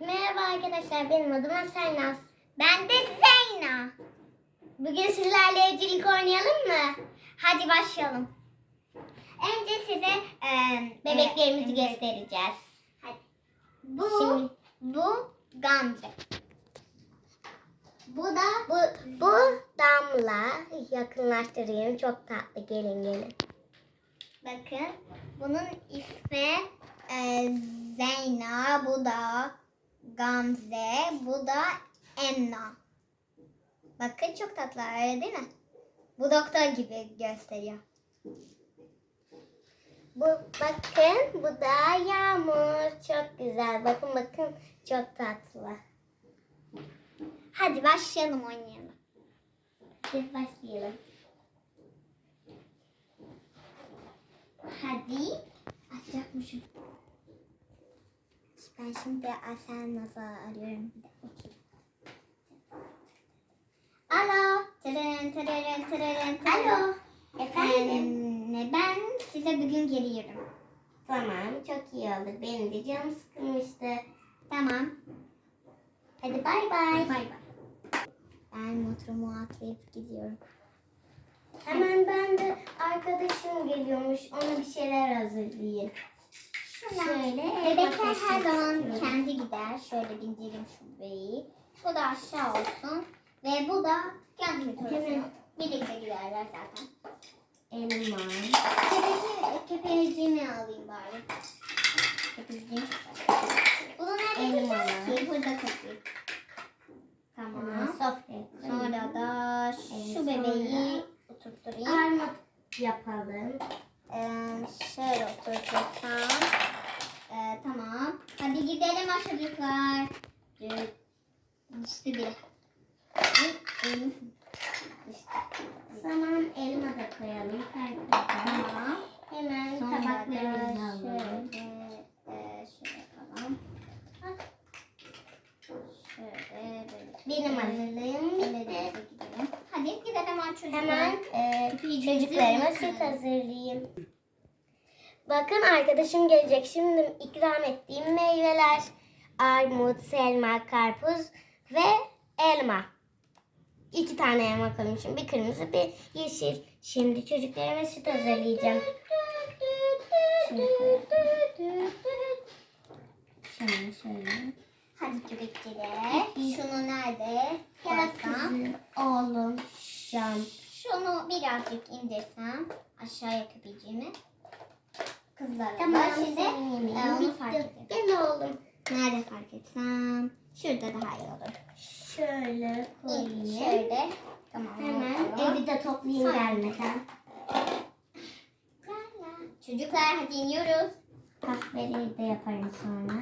Merhaba arkadaşlar benim adım Aselnaz. Ben de Zeyna. Bugün sizlerle evcilik oynayalım mı? Hadi başlayalım. Önce size e, bebeklerimizi göstereceğiz. Hadi. Bu Şimdi, bu Gamze. Bu da bu, bu Damla. Yakınlaştırayım. Çok tatlı. Gelin gelin. Bakın bunun ismi e, Zeyna, bu da Gamze, bu da Enna. Bakın çok tatlılar öyle değil mi? Bu doktor gibi gösteriyor. Bu bakın bu da Yağmur. Çok güzel. Bakın bakın çok tatlı. Hadi başlayalım oynayalım. Biz başlayalım. Hadi. Açacakmışım. Ben şimdi Asel Naz'a arıyorum. Alo. Tırırın tırırın tırırın tırırın. Alo. Efendim. Ben size bugün geliyorum. Tamam. Çok iyi oldu. Benim de canım sıkılmıştı. Tamam. Hadi bay bay. Bay bay. Ben motorumu atlayıp gidiyorum. Hemen ben de arkadaşım geliyormuş. Ona bir şeyler hazırlayayım. Şöyle. Bebekler her zaman kendi gider. Şöyle bindirelim şu bebeği. Bu da aşağı olsun. Ve bu da kendi götürsün. Birlikte giderler zaten. Elma. Köpeği, köpeğimi alayım bari. Köpeğim Bunu nerede Elma. ki? Burada koyayım. Tamam. Sofraya Sonra da şu Evet, bebeği oturtturayım. Armut yapalım. Ee, şöyle oturtursam. Ee, tamam. Hadi gidelim çocuklar. Ee, Düştü bile. Ay, elimiz düştü. Tamam elma da koyalım. Tamam. Hemen Sonra tabaklarımızı alalım. şöyle, e, şöyle yapalım. Şöyle böyle. Benim hazırlığım bitti. Hadi gidelim aç çocuklar. Hemen e, çocuklarıma süt hazırlayayım. Bakın arkadaşım gelecek. Şimdi ikram ettiğim meyveler. Armut, selma, karpuz ve elma. İki tane elma koymuşum. Bir kırmızı, bir yeşil. Şimdi çocuklarıma süt hazırlayacağım. Şöyle koyalım. Şöyle. Hadi köpekçiler. Şunu nerede? Gel kızım, oğlum, Şam. Şunu birazcık indirsem aşağıya köpeceğimi. Kızlara Tamam, şimdi e, onu fark edeyim. Gel oğlum. Nerede fark etsem? Şurada daha iyi olur. Şöyle koyayım. Şöyle. Tamam. Hemen tamam. evi de toplayayım Sonra. gelmeden. Çocuklar hadi iniyoruz. Kahveleri de yaparım sonra.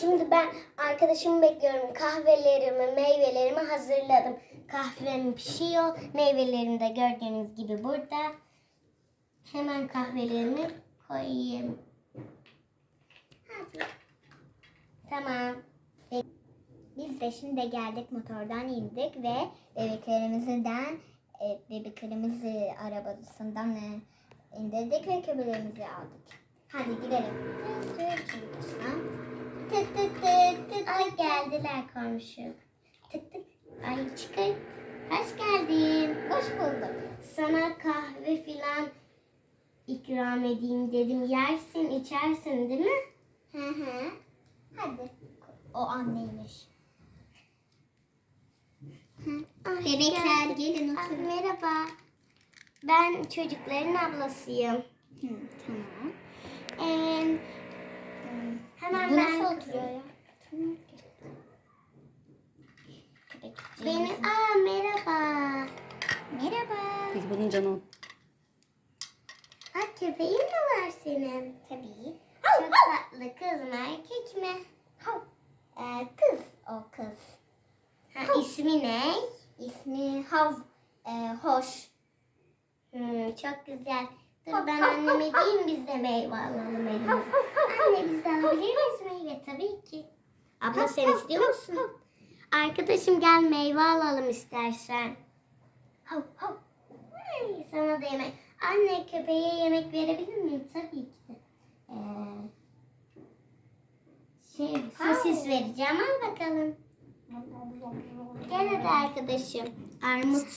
Şimdi ben arkadaşımı bekliyorum. Kahvelerimi, meyvelerimi hazırladım. Kahvem pişiyor. Meyvelerim de gördüğünüz gibi burada. Hemen kahvelerimi koyayım. Hadi. Tamam. Biz de şimdi geldik motordan indik ve bebeklerimizden e, bebeklerimizi arabasından e, indirdik ve köpeğimizi aldık. Hadi gidelim. Tık tık tık tık Ay geldiler komşu. Tık tık. Ay çıkın. Hoş geldin. Hoş bulduk. Sana kahve filan ikram edeyim dedim. Yersin, içersin değil mi? Hı hı. Hadi. O anneymiş. Ay, Bebekler gelin Ay, oturun. merhaba. Ben çocukların ablasıyım. Hı, tamam. Ee, hemen Bu ben... nasıl oturuyor ya? Benim... Aa merhaba. Merhaba. Peki bunun canı Ha köpeğin mi var senin? Tabii. Çok tatlı kız mı erkek mi? Hav. Ee, kız. O kız. Ha, ismi ne? İsmi Hav. Ee, hoş. Hmm, çok güzel. Dur ben anneme diyeyim biz de meyve alalım elimize. Anne biz de alabilir miyiz meyve? Tabii ki. Abla sen istiyor musun? Arkadaşım gel meyve alalım istersen. Hav hav. Ay, sana da yemek. Anne köpeğe yemek verebilir miyim? Tabii ki de. Ee, Şey, sosis vereceğim. Al bakalım. Gel hadi arkadaşım. Armut.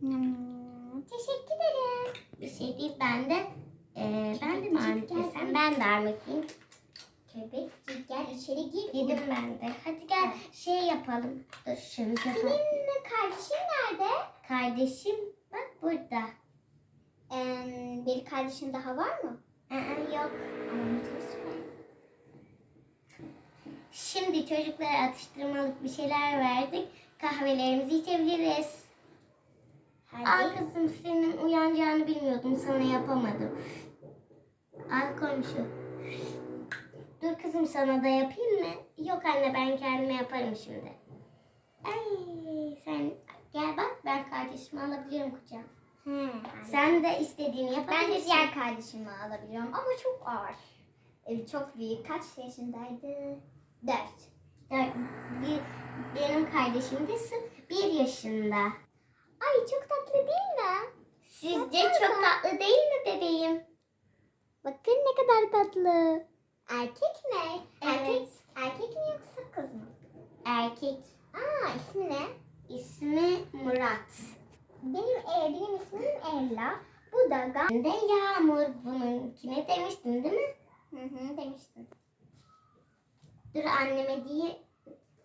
Hmm, teşekkür ederim. Bir şey değil ben de. Ee, ben de mi armut yesem? Ben de armut yiyeyim. Köpekçik gel içeri gir. Yedim ben de. Hadi gel şey yapalım. Dur şunu yapalım. Senin kardeşin nerede? Kardeşim bak burada. Ee, bir kardeşin daha var mı? Aa, yok. Anlatırız mı? Şimdi çocuklara atıştırmalık bir şeyler verdik. Kahvelerimizi içebiliriz. Hadi. Kızım senin uyanacağını bilmiyordum. Sana yapamadım. Al komşu. Dur kızım sana da yapayım mı? Yok anne ben kendime yaparım şimdi. Ay sen gel bak ben kardeşimi alabiliyorum kucağıma. He. Sen de istediğini Ben yapabilirsin. de diğer kardeşimi alabiliyorum ama çok ağır. Çok büyük. Kaç yaşındaydı? Dört. Bir, benim kardeşim de bir yaşında. Ay çok tatlı değil mi? Sizce çok tatlı değil mi bebeğim? Bakın ne kadar tatlı. Erkek mi? Erkek, Evet. erkek mi yoksa kız mı? Erkek. Aa ismi ne? İsmi Murat. Benim, e, benim ismim Ella. Bu da Ga. Ben de Yağmur. Bununkine demiştin değil mi? Hı hı demiştin. Dur anneme diye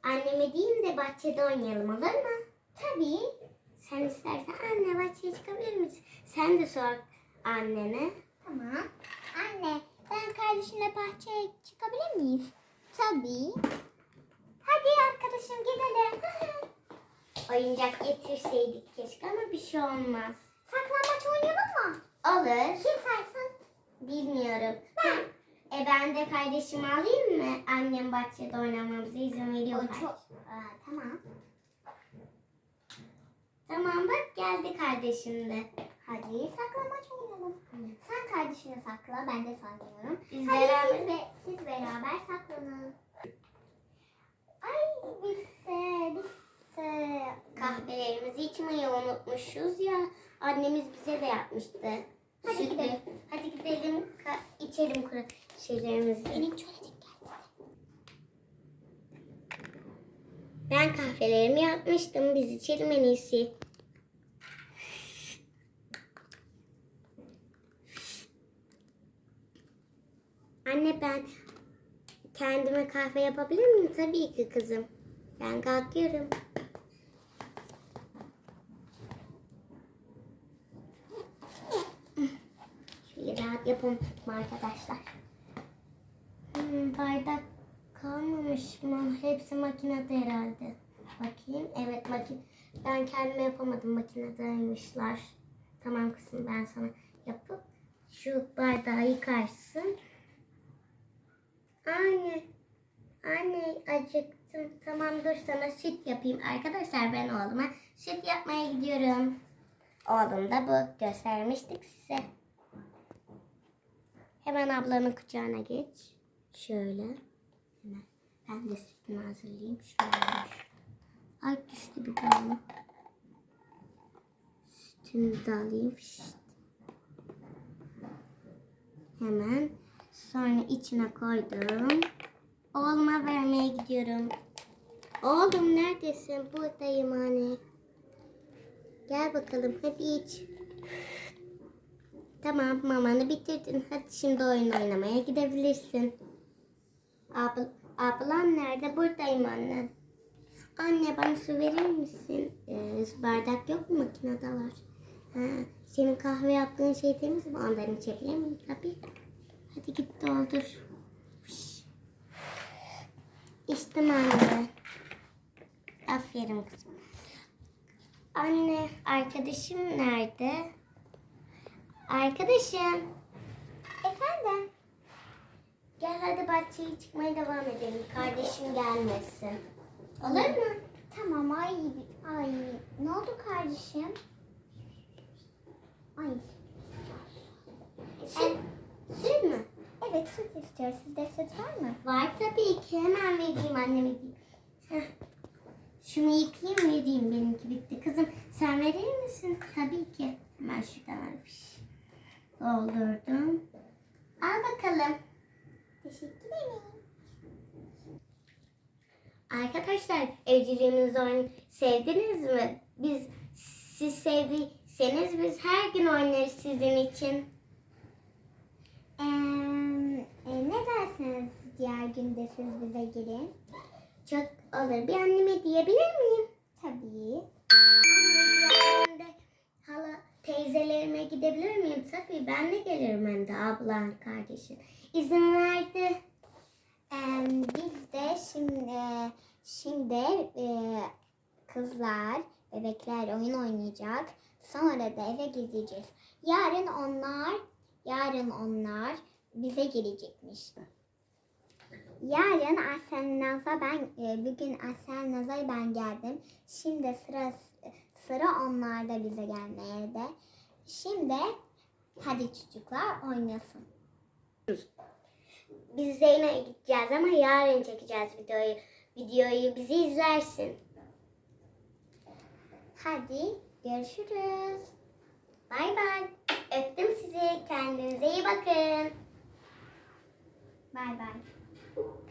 anneme diyeyim de bahçede oynayalım olur mu? Tabii. Sen istersen anne bahçeye çıkabilir misin? Sen de sor annene. Tamam. Anne ben kardeşimle bahçeye çıkabilir miyiz? Tabii. Hadi arkadaşım gidelim. Oyuncak getirseydik keşke ama bir şey olmaz. Saklambaç oynayalım mı? Olur. Kim saysın? Bilmiyorum. Ben. E ben de kardeşimi alayım mı? Annem bahçede oynamamıza izin veriyor. O çok. Aa, tamam. Tamam bak geldi kardeşim de. Hadi saklambaç oynayalım. Sen kardeşini sakla, ben de saklıyorum. Biz Hadi beraber- siz, be- siz beraber saklanın. Ay bizse, bizse. Kahvelerimizi içmeyi unutmuşuz ya. Annemiz bize de yapmıştı. Hadi Sütlü. gidelim. Hadi gidelim ka- içelim kuru şeylerimizi. Benim tuvaletim geldi. Ben kahvelerimi yapmıştım. Biz içelim en iyisi. Anne ben kendime kahve yapabilir miyim? Tabii ki kızım. Ben kalkıyorum. Yapalım arkadaşlar. Hmm, bardak kalmamış mı? Hepsi makinede herhalde. Bakayım. Evet makine. Ben kendime yapamadım. Makinedeymişler. Tamam kızım ben sana yapıp şu bardağı yıkarsın. Anne. Anne acıktım. Tamam dur sana süt yapayım. Arkadaşlar ben oğluma süt yapmaya gidiyorum. Oğlum da bu. Göstermiştik size. Hemen ablanın kucağına geç. Şöyle. Hemen. Ben de sütümü hazırlayayım. Şöyle. Ay düştü bir tane. Sütümü de alayım. Şşt. Hemen. Sonra içine koydum. Oğluma vermeye gidiyorum. Oğlum neredesin? Buradayım anne. Gel bakalım hadi iç. Tamam mamanı bitirdin. Hadi şimdi oyun oynamaya gidebilirsin. Abl ablam nerede? Buradayım anne. Anne bana su verir misin? Ee, bardak yok mu? Makinede var. Ha, senin kahve yaptığın şey temiz mi? Ondan içebilir miyim? Tabii. Hadi git doldur. İçtim anne. Aferin kızım. Anne arkadaşım nerede? Arkadaşım. Efendim? Gel hadi bahçeye çıkmaya devam edelim. Kardeşim gelmesin. Olur mu? Tamam ay ay ne oldu kardeşim? Ay. Süt, süt mü? Evet süt istiyor. Sizde süt var mı? Var tabii ki. Hemen vereyim anneme. Heh. Şunu yıkayayım vereyim. Benimki bitti. Kızım sen verir misin? Tabii ki. Hemen şuradan almış. Doldurdum. Al bakalım. Teşekkür ederim. Arkadaşlar evciliğimizi oyn- sevdiniz mi? Biz siz sevdiyseniz biz her gün oynarız sizin için. Ee, e, ne dersiniz diğer günde siz bize gelin? Çok olur. Bir anneme diyebilir miyim? Tabii. Teyzelerime gidebilir miyim? Tabii ben de gelirim hem de ablan kardeşin. İzin verdi. Ee, biz de şimdi şimdi e, kızlar, bebekler oyun oynayacak. Sonra da eve gideceğiz. Yarın onlar, yarın onlar bize gelecekmiş. Yarın Aslen Naz'a ben e, bugün Aslen Naz'a ben geldim. Şimdi sıra sıra onlar da bize gelmeye de. Şimdi hadi çocuklar oynasın. Biz Zeynep'e gideceğiz ama yarın çekeceğiz videoyu. Videoyu bizi izlersin. Hadi görüşürüz. Bay bay. Öptüm sizi. Kendinize iyi bakın. Bay bay.